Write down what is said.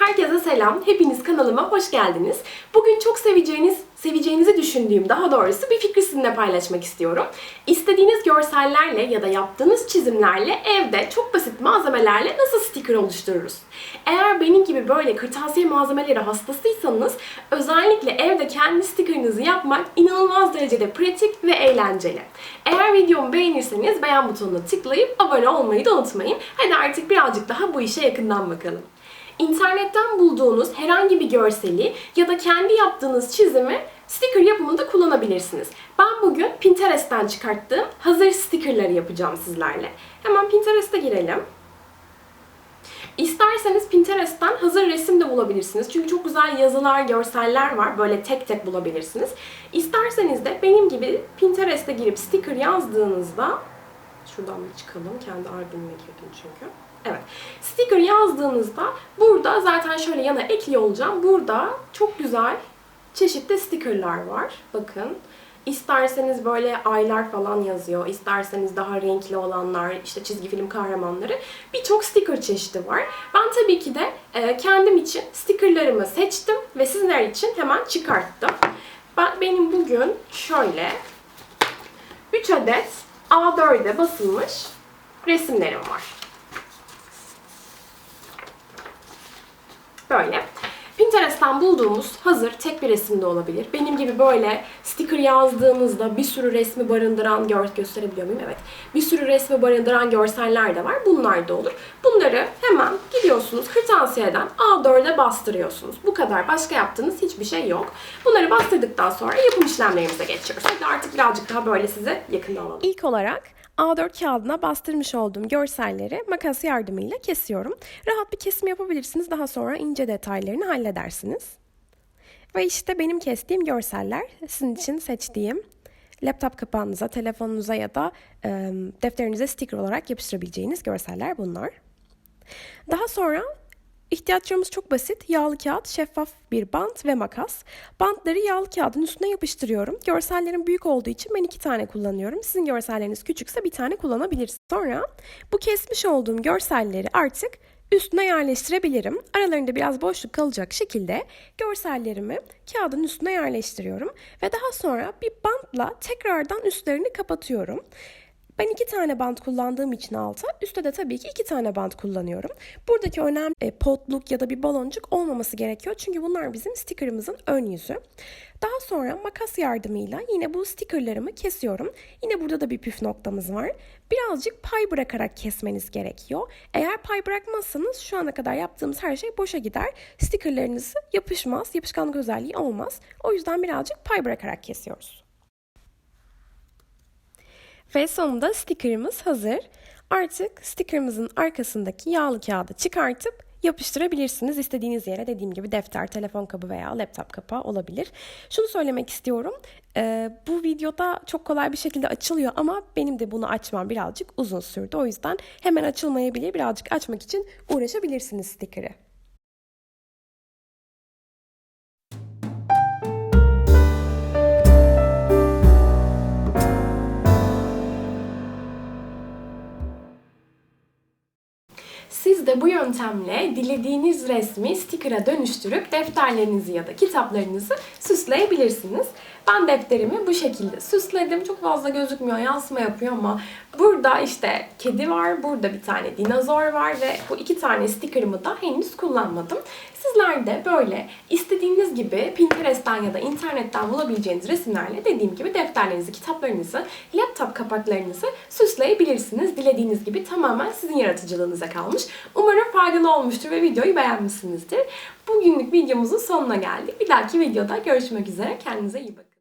Herkese selam. Hepiniz kanalıma hoş geldiniz. Bugün çok seveceğiniz, seveceğinizi düşündüğüm daha doğrusu bir fikri sizinle paylaşmak istiyorum. İstediğiniz görsellerle ya da yaptığınız çizimlerle evde çok basit malzemelerle nasıl sticker oluştururuz? Eğer benim gibi böyle kırtasiye malzemeleri hastasıysanız özellikle evde kendi stickerınızı yapmak inanılmaz derecede pratik ve eğlenceli. Eğer videomu beğenirseniz beğen butonuna tıklayıp abone olmayı da unutmayın. Hadi artık birazcık daha bu işe yakından bakalım. İnternetten bulduğunuz herhangi bir görseli ya da kendi yaptığınız çizimi sticker yapımında kullanabilirsiniz. Ben bugün Pinterest'ten çıkarttığım hazır stickerları yapacağım sizlerle. Hemen Pinterest'e girelim. İsterseniz Pinterest'ten hazır resim de bulabilirsiniz. Çünkü çok güzel yazılar, görseller var. Böyle tek tek bulabilirsiniz. İsterseniz de benim gibi Pinterest'e girip sticker yazdığınızda şuradan bir çıkalım. Kendi albümüme girdim çünkü. Evet. Sticker yazdığınızda burada zaten şöyle yana ekliyor olacağım. Burada çok güzel çeşitli stickerlar var. Bakın. İsterseniz böyle aylar falan yazıyor. İsterseniz daha renkli olanlar, işte çizgi film kahramanları. Birçok sticker çeşidi var. Ben tabii ki de e, kendim için stickerlarımı seçtim ve sizler için hemen çıkarttım. Ben, benim bugün şöyle 3 adet A4'e basılmış resimlerim var. Böyle. Pinterest'ten bulduğumuz hazır tek bir resim de olabilir. Benim gibi böyle sticker yazdığınızda bir sürü resmi barındıran, gör, gösterebiliyor muyum? Evet. Bir sürü resmi barındıran görseller de var. Bunlar da olur. Bunları hemen gidiyorsunuz kırtasiyeden A4'e bastırıyorsunuz. Bu kadar. Başka yaptığınız hiçbir şey yok. Bunları bastırdıktan sonra yapım işlemlerimize geçiyoruz. Hadi artık birazcık daha böyle size yakından alalım. İlk olarak A4 kağıdına bastırmış olduğum görselleri makas yardımıyla kesiyorum. Rahat bir kesim yapabilirsiniz. Daha sonra ince detaylarını halledersiniz. Ve işte benim kestiğim görseller sizin için seçtiğim laptop kapağınıza, telefonunuza ya da e, defterinize sticker olarak yapıştırabileceğiniz görseller bunlar. Daha sonra İhtiyaçlarımız çok basit. Yağlı kağıt, şeffaf bir bant ve makas. Bantları yağlı kağıdın üstüne yapıştırıyorum. Görsellerim büyük olduğu için ben iki tane kullanıyorum. Sizin görselleriniz küçükse bir tane kullanabilirsiniz. Sonra bu kesmiş olduğum görselleri artık üstüne yerleştirebilirim. Aralarında biraz boşluk kalacak şekilde görsellerimi kağıdın üstüne yerleştiriyorum. Ve daha sonra bir bantla tekrardan üstlerini kapatıyorum. Ben iki tane bant kullandığım için alta, üstte de tabii ki iki tane bant kullanıyorum. Buradaki önemli e, potluk ya da bir baloncuk olmaması gerekiyor. Çünkü bunlar bizim stickerımızın ön yüzü. Daha sonra makas yardımıyla yine bu stickerlarımı kesiyorum. Yine burada da bir püf noktamız var. Birazcık pay bırakarak kesmeniz gerekiyor. Eğer pay bırakmazsanız şu ana kadar yaptığımız her şey boşa gider. Stickerlarınız yapışmaz, yapışkanlık özelliği olmaz. O yüzden birazcık pay bırakarak kesiyoruz. Ve sonunda stickerımız hazır. Artık stickerımızın arkasındaki yağlı kağıdı çıkartıp yapıştırabilirsiniz. İstediğiniz yere dediğim gibi defter, telefon kabı veya laptop kapağı olabilir. Şunu söylemek istiyorum. Ee, bu videoda çok kolay bir şekilde açılıyor ama benim de bunu açmam birazcık uzun sürdü. O yüzden hemen açılmayabilir. Birazcık açmak için uğraşabilirsiniz sticker'ı. Siz de bu yöntemle dilediğiniz resmi sticker'a dönüştürüp defterlerinizi ya da kitaplarınızı süsleyebilirsiniz. Ben defterimi bu şekilde süsledim. Çok fazla gözükmüyor, yansıma yapıyor ama burada işte kedi var, burada bir tane dinozor var ve bu iki tane sticker'ımı da henüz kullanmadım. Sizler de böyle istediğiniz gibi Pinterest'ten ya da internetten bulabileceğiniz resimlerle dediğim gibi defterlerinizi, kitaplarınızı, laptop kapaklarınızı süsleyebilirsiniz. Dilediğiniz gibi tamamen sizin yaratıcılığınıza kalmış. Umarım faydalı olmuştur ve videoyu beğenmişsinizdir. Bugünlük videomuzun sonuna geldik. Bir dahaki videoda görüşmek üzere. Kendinize iyi bakın.